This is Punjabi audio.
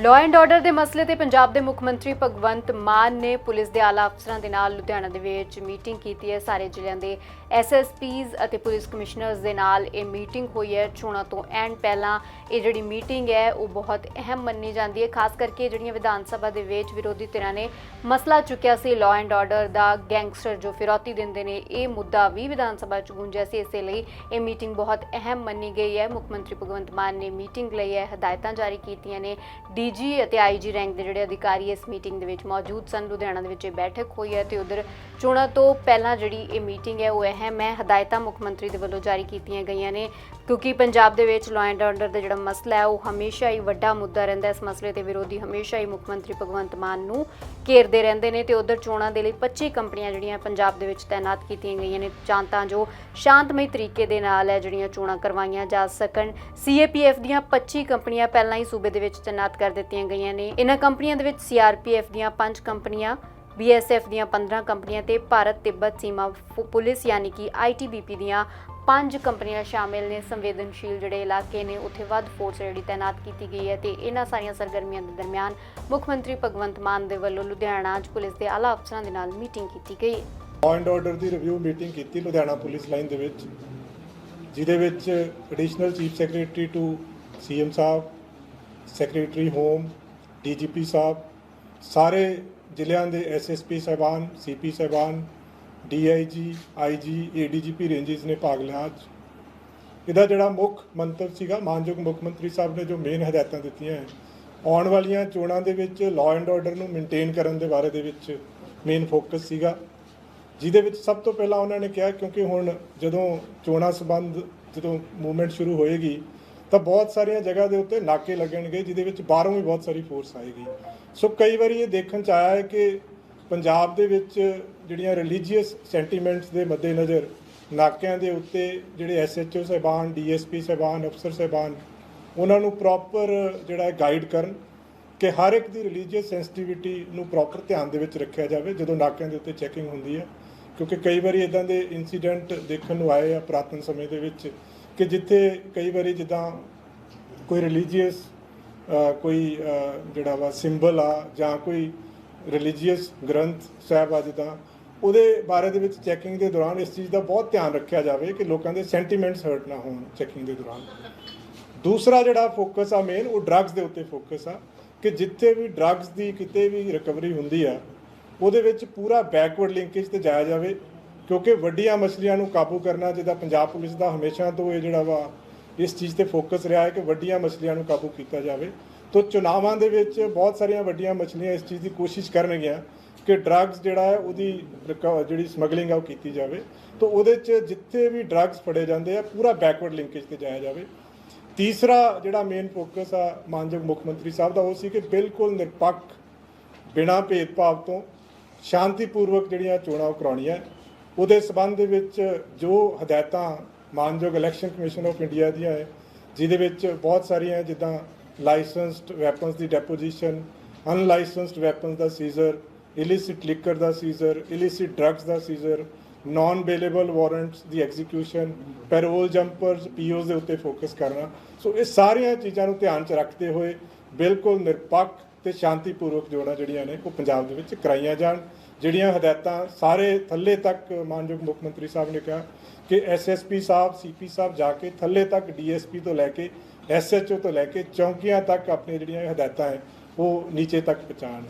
ਲਾਅ ਐਂਡ ਆਰਡਰ ਦੇ ਮਸਲੇ ਤੇ ਪੰਜਾਬ ਦੇ ਮੁੱਖ ਮੰਤਰੀ ਭਗਵੰਤ ਮਾਨ ਨੇ ਪੁਲਿਸ ਦੇ ਆਲਾ ਅਫਸਰਾਂ ਦੇ ਨਾਲ ਲੁਧਿਆਣਾ ਦੇ ਵਿੱਚ ਮੀਟਿੰਗ ਕੀਤੀ ਹੈ। ਸਾਰੇ ਜ਼ਿਲ੍ਹਿਆਂ ਦੇ ਐਸਐਸਪੀਜ਼ ਅਤੇ ਪੁਲਿਸ ਕਮਿਸ਼ਨਰਸ ਦੇ ਨਾਲ ਇਹ ਮੀਟਿੰਗ ਹੋਈ ਹੈ। ਚੋਣਾਂ ਤੋਂ ਐਂਡ ਪਹਿਲਾਂ ਇਹ ਜਿਹੜੀ ਮੀਟਿੰਗ ਹੈ, ਉਹ ਬਹੁਤ ਅਹਿਮ ਮੰਨੀ ਜਾਂਦੀ ਹੈ। ਖਾਸ ਕਰਕੇ ਜਿਹੜੀਆਂ ਵਿਧਾਨ ਸਭਾ ਦੇ ਵਿੱਚ ਵਿਰੋਧੀ ਧਿਰਾਂ ਨੇ ਮਸਲਾ ਚੁੱਕਿਆ ਸੀ ਲਾਅ ਐਂਡ ਆਰਡਰ ਦਾ ਗੈਂਗਸਟਰ ਜੋ ਫਿਰੌਤੀ ਦਿੰਦੇ ਨੇ, ਇਹ ਮੁੱਦਾ ਵੀ ਵਿਧਾਨ ਸਭਾ ਚ ਗੂੰਜਿਆ ਸੀ। ਇਸੇ ਲਈ ਇਹ ਮੀਟਿੰਗ ਬਹੁਤ ਅਹਿਮ ਮੰਨੀ ਗਈ ਹੈ। ਮੁੱਖ ਮੰਤਰੀ ਭਗਵੰਤ ਮਾਨ ਨੇ ਮੀਟਿੰਗ ਲਈ ਹੈ ਹਦਾਇਤਾਂ ਜਾਰੀ ਕੀਤੀਆਂ ਨੇ। ਡੀ ਡੀਜੀ ਅਤੇ ਆਈਜੀ ਰੈਂਕ ਦੇ ਜਿਹੜੇ ਅਧਿਕਾਰੀ ਇਸ ਮੀਟਿੰਗ ਦੇ ਵਿੱਚ ਮੌਜੂਦ ਸਨ, ਲੁਧਿਆਣਾ ਦੇ ਵਿੱਚ ਇਹ ਬੈਠਕ ਹੋਈ ਹੈ ਤੇ ਉਧਰ ਚੋਣਾਂ ਤੋਂ ਪਹਿਲਾਂ ਜਿਹੜੀ ਇਹ ਮੀਟਿੰਗ ਹੈ, ਉਹ ਅਹਿਮ ਹੈ। ਹਦਾਇਤਾਂ ਮੁੱਖ ਮੰਤਰੀ ਦੇ ਵੱਲੋਂ ਜਾਰੀ ਕੀਤੀਆਂ ਗਈਆਂ ਨੇ ਕਿਉਂਕਿ ਪੰਜਾਬ ਦੇ ਵਿੱਚ ਲਾਅ ਐਂਡ ਆਰਡਰ ਦਾ ਜਿਹੜਾ ਮਸਲਾ ਹੈ, ਉਹ ਹਮੇਸ਼ਾ ਹੀ ਵੱਡਾ ਮੁੱਦਾ ਰਹਿੰਦਾ ਹੈ। ਇਸ ਮਸਲੇ ਤੇ ਵਿਰੋਧੀ ਹਮੇਸ਼ਾ ਹੀ ਮੁੱਖ ਮੰਤਰੀ ਭਗਵੰਤ ਮਾਨ ਨੂੰ ਘੇਰਦੇ ਰਹਿੰਦੇ ਨੇ ਤੇ ਉਧਰ ਚੋਣਾਂ ਦੇ ਲਈ 25 ਕੰਪਨੀਆਂ ਜਿਹੜੀਆਂ ਪੰਜਾਬ ਦੇ ਵਿੱਚ ਤਾਇਨਾਤ ਕੀਤੀਆਂ ਗਈਆਂ ਨੇ। ਜਾਂ ਤਾਂ ਜੋ ਸ਼ਾਂਤਮਈ ਤਰੀਕੇ ਦੇ ਨਾਲ ਹੈ ਜਿਹੜੀਆਂ ਚੋਣਾਂ ਕਰਵਾਈਆਂ ਜਾ ਸਕਣ। ਸੀਏਪੀਐਫ ਦੀਆਂ 25 ਕੰਪਨੀਆਂ ਪਹਿਲਾਂ ਹੀ ਸੂਬੇ ਦੇ ਵਿੱਚ ਤਾਇਨਾਤ ਕਰ ਦਿੱਤੀਆਂ ਗਈਆਂ ਨੇ। ਇਹਨਾਂ ਕੰਪਨੀਆਂ ਦੇ ਵਿੱਚ ਸੀਆਰਪੀਐਫ ਦੀਆਂ 5 ਕੰਪਨੀਆਂ ਬੀਐਸਐਫ ਦੀਆਂ 15 ਕੰਪਨੀਆਂ ਤੇ ਭਾਰਤ ਤਿੱਬਤ ਸੀਮਾ ਫ- ਪੁਲਿਸ ਯਾਨੀ ਕਿ ਆਈਟੀਬੀਪੀ ਦੀਆਂ ਪੰਜ ਕੰਪਨੀਆਂ ਸ਼ਾਮਿਲ ਨੇ। ਸੰਵੇਦਨਸ਼ੀਲ ਜਿਹੜੇ ਇਲਾਕੇ ਨੇ, ਉੱਥੇ ਵੱਧ ਫੋਰਸ ਜਿਹੜੀ ਤਾਇਨਾਤ ਕੀਤੀ ਗਈ ਹੈ ਤੇ ਇਹਨਾਂ ਸਾਰੀਆਂ ਸਰਗਰਮੀਆਂ ਦੇ ਦਰਮਿਆਨ ਮੁੱਖ ਮੰਤਰੀ ਭਗਵੰਤ ਮਾਨ ਦੇ ਵੱਲੋਂ ਲੁਧਿਆਣਾ 'ਚ ਪੁਲਿਸ ਦੇ ਆਲਾ ਅਫਸਰਾਂ ਦੇ ਨਾਲ ਮੀਟਿੰਗ ਕੀਤੀ ਗਈ। ਹੈ ਲਾਅ ਐਂਡ ਆਰਡਰ ਦੀ ਰਿਵਿਊ ਮੀਟਿੰਗ ਕੀਤੀ ਲੁਧਿਆਣਾ ਪੁਲਿਸ ਲਾਈਨ ਦੇ ਵਿੱਚ, ਜਿਹਦੇ ਵਿੱਚ additional chief secretary to CM Sahib secretary home, DGP ਸਾਹਿਬ, ਸਾਰੇ ਜ਼ਿਲ੍ਹਿਆਂ ਦੇ ਐਸਐਸਪੀ ਸਾਹਿਬਾਨ ਸੀਪੀ ਸਾਹਿਬਾਨ ਡੀਆਈਜੀ ਆਈਜੀ ਏਡੀਜੀਪੀ ਰੇਂਜਸ ਨੇ ਭਾਗ ਲਿਆ ਅੱਜ। ਇਹਦਾ ਜਿਹੜਾ ਮੁੱਖ ਮੰਤਵ ਸੀਗਾ, ਮਾਨਯੋਗ ਮੁੱਖ ਮੰਤਰੀ ਸਾਹਿਬ ਨੇ ਜੋ ਮੇਨ ਹਦਾਇਤਾਂ ਦਿੱਤੀਆਂ ਹੈ, ਆਉਣ ਵਾਲੀਆਂ ਚੋਣਾਂ ਦੇ ਵਿੱਚ ਲਾਅ ਐਂਡ ਆਰਡਰ ਨੂੰ ਮੇਨਟੇਨ ਕਰਨ ਦੇ ਬਾਰੇ ਦੇ ਵਿੱਚ ਮੇਨ ਫੋਕਸ ਸੀਗਾ। ਜਿਹਦੇ ਵਿੱਚ ਸਭ ਤੋਂ ਪਹਿਲਾਂ ਉਹਨਾਂ ਨੇ ਕਿਹਾ, ਕਿਉਂਕਿ ਹੁਣ ਜਦੋਂ ਚੋਣਾਂ ਸੰਬੰਧ, ਜਦੋਂ ਮੂਵਮੈਂਟ ਸ਼ੁਰੂ ਹੋਏਗੀ ਤਾਂ ਬਹੁਤ ਸਾਰੀਆਂ ਜਗ੍ਹਾ ਦੇ ਉੱਤੇ ਨਾਕੇ ਲੱਗਣਗੇ, ਜਿਹਦੇ ਵਿੱਚ ਬਾਹਰੋਂ ਵੀ ਬਹੁਤ ਸਾਰੀ ਫੋਰਸ ਆਏਗੀ। ਸੋ ਕਈ ਵਾਰੀ ਇਹ ਦੇਖਣ ਚ ਆਇਆ ਹੈ ਕਿ ਪੰਜਾਬ ਦੇ ਵਿੱਚ ਜਿਹੜੀਆਂ ਰਿਲੀਜੀਅਸ ਸੈਂਟੀਮੈਂਟਸ ਦੇ ਮੱਦੇਨਜ਼ਰ ਨਾਕਿਆਂ ਦੇ ਉੱਤੇ ਜਿਹੜੇ ਐਸਐਚਓ ਸਾਹਿਬਾਨ ਡੀਐਸਪੀ ਸਾਹਿਬਾਨ, ਅਫਸਰ ਸਾਹਿਬਾਨ, ਉਹਨਾਂ ਨੂੰ ਪ੍ਰੋਪਰ ਜਿਹੜਾ ਗਾਈਡ ਕਰਨ ਕਿ ਹਰ ਇੱਕ ਦੀ ਰਿਲੀਜੀਅਸ ਸੈਂਸਿਟੀਵਿਟੀ ਨੂੰ ਪ੍ਰੋਪਰ ਧਿਆਨ ਦੇ ਵਿੱਚ ਰੱਖਿਆ ਜਾਵੇ, ਜਦੋਂ ਨਾਕਿਆਂ ਦੇ ਉੱਤੇ ਚੈਕਿੰਗ ਹੁੰਦੀ ਹੈ। ਕਿਉਂਕਿ ਕਈ ਵਾਰੀ ਇਦਾਂ ਦੇ ਇਨਸੀਡੈਂਟ ਦੇਖਣ ਨੂੰ ਆਏ ਆ ਪੁਰਾਤਨ ਸਮੇਂ ਦੇ ਵਿੱਚ ਕਿ ਜਿੱਥੇ ਕਈ ਵਾਰੀ ਜਿੱਦਾਂ ਕੋਈ ਰਿਲੀਜੀਅਸ ਕੋਈ ਜਿਹੜਾ ਵਾ ਸਿੰਬਲ ਆ ਜਾਂ ਕੋਈ ਰਿਲੀਜੀਅਸ ਗ੍ਰੰਥ ਸਾਹਿਬ ਆ ਜਿੱਦਾਂ, ਉਹਦੇ ਬਾਰੇ ਦੇ ਵਿੱਚ ਚੈਕਿੰਗ ਦੇ ਦੌਰਾਨ ਇਸ ਚੀਜ਼ ਦਾ ਬਹੁਤ ਧਿਆਨ ਰੱਖਿਆ ਜਾਵੇ ਕਿ ਲੋਕਾਂ ਦੇ ਸੈਂਟੀਮੈਂਟਸ ਹਰਟ ਨਾ ਹੋਣ ਚੈਕਿੰਗ ਦੇ ਦੌਰਾਨ। ਦੂਸਰਾ ਜਿਹੜਾ ਫੋਕਸ ਆ ਮੇਨ ਉਹ ਡਰੱਗਸ ਦੇ ਉੱਤੇ ਫੋਕਸ ਆ ਕਿ ਜਿੱਥੇ ਵੀ ਡਰੱਗਸ ਦੀ ਕਿਤੇ ਵੀ ਰਿਕਵਰੀ ਹੁੰਦੀ ਆ, ਉਹਦੇ ਵਿੱਚ ਪੂਰਾ ਬੈਕਵਰਡ ਲਿੰਕੇਜ ਤੇ ਜਾਇਆ ਜਾਵੇ ਕਿਉਂਕਿ ਵੱਡੀਆਂ ਮਛਲੀਆਂ ਨੂੰ ਕਾਬੂ ਕਰਨਾ ਜਿਹਦਾ ਪੰਜਾਬ ਪੁਲਿਸ ਦਾ ਹਮੇਸ਼ਾ ਤੋਂ ਇਹ ਜਿਹੜਾ ਵਾ, ਇਸ ਚੀਜ਼ ਤੇ ਫੋਕਸ ਰਿਹਾ ਹੈ ਕਿ ਵੱਡੀਆਂ ਮਛਲੀਆਂ ਨੂੰ ਕਾਬੂ ਕੀਤਾ ਜਾਵੇ। ਤੋਂ ਚੁਣਾਵਾਂ ਦੇ ਵਿੱਚ ਬਹੁਤ ਸਾਰੀਆਂ ਵੱਡੀਆਂ ਮਛਲੀਆਂ ਇਸ ਚੀਜ਼ ਦੀ ਕੋਸ਼ਿਸ਼ ਕਰਨਗੀਆਂ ਕਿ ਡਰੱਗਸ ਜਿਹੜਾ ਹੈ ਉਹਦੀ ਰਿਕ- ਜਿਹੜੀ ਸਮਗਲਿੰਗ ਆ ਉਹ ਕੀਤੀ ਜਾਵੇ। ਤੋਂ ਉਹਦੇ 'ਚ ਜਿੱਥੇ ਵੀ ਡਰੱਗਸ ਫੜੇ ਜਾਂਦੇ ਆ, ਪੂਰਾ ਬੈਕਵਰਡ ਲਿੰਕੇਜ ਤੇ ਜਾਇਆ ਜਾਵੇ। ਤੀਸਰਾ ਜਿਹੜਾ ਮੇਨ ਫੋਕਸ ਆ ਮਾਨਯੋਗ ਮੁੱਖ ਮੰਤਰੀ ਸਾਹਿਬ ਦਾ ਉਹ ਸੀ ਕਿ ਬਿਲਕੁਲ ਨਿਰਪੱਖ ਬਿਨਾਂ ਭੇਦਭਾਵ ਤੋਂ ਸ਼ਾਂਤੀਪੂਰਵਕ ਜਿਹੜੀਆਂ ਚੋਣਾਂ ਉਹ ਕਰਾਉਣੀਆਂ। ਉਹਦੇ ਸਬੰਧ ਦੇ ਵਿੱਚ ਜੋ ਹਦਾਇਤਾਂ, ਮਾਨਯੋਗ ਇਲੈਕਸ਼ਨ ਕਮਿਸ਼ਨ ਆਫ ਇੰਡੀਆ ਦੀਆਂ ਹੈ, ਜਿਹਦੇ ਵਿੱਚ ਬਹੁਤ ਸਾਰੀਆਂ ਜਿੱਦਾਂ ਲਾਇਸੈਂਸਡ ਵੈਪਨਸ ਦੀ ਡੈਪੋਜੀਸ਼ਨ ਅਨਲਾਇਸੈਂਸਡ ਵੈਪਨਸ ਦਾ ਸੀਜ਼ਰ ਇਲਿਸਿਟ ਲਿਕਰ ਦਾ ਸੀਜ਼ਰ ਇਲਿਸਿਟ ਡਰੱਗਸ ਦਾ ਸੀਜ਼ਰ ਨਾਨ ਬੇਲੇਬਲ ਵਾਰੰਟਸ ਦੀ ਐਗਜ਼ੀਕਿਊਸ਼ਨ ਪੈਰੋਲ ਜੰਪਰਸ ਪੀਓਸ ਦੇ ਉੱਤੇ ਫੋਕਸ ਕਰਨਾ। ਸੋ ਇਹ ਸਾਰੀਆਂ ਚੀਜ਼ਾਂ ਨੂੰ ਧਿਆਨ 'ਚ ਰੱਖਦੇ ਹੋਏ ਬਿਲਕੁਲ ਨਿਰਪੱਖ ਤੇ ਸ਼ਾਂਤੀਪੂਰਵਕ ਜੋੜਾਂ ਜਿਹੜੀਆਂ ਨੇ, ਉਹ ਪੰਜਾਬ ਦੇ ਵਿੱਚ ਕਰਾਈਆਂ ਜਾਣ। ਜਿਹੜੀਆਂ ਹਦਾਇਤਾਂ ਸਾਰੇ ਥੱਲੇ ਤੱਕ ਮਾਨਯੋਗ ਮੁੱਖ ਮੰਤਰੀ ਸਾਹਿਬ ਨੇ ਕਿਹਾ ਕਿ ਐਸਐਸਪੀ ਸਾਹਿਬ ਸੀਪੀ ਸਾਹਿਬ ਜਾ ਕੇ ਥੱਲੇ ਤੱਕ ਡੀਐਸਪੀ ਤੋਂ ਲੈ ਕੇ ਐਸਐਚਓ ਤੋਂ ਲੈ ਕੇ ਚੌਂਕੀਆਂ ਤੱਕ ਆਪਣੀਆਂ ਜਿਹੜੀਆਂ ਹਦਾਇਤਾਂ ਹੈ, ਉਹ ਨੀਚੇ ਤੱਕ ਪਹੁੰਚਾਉਣ।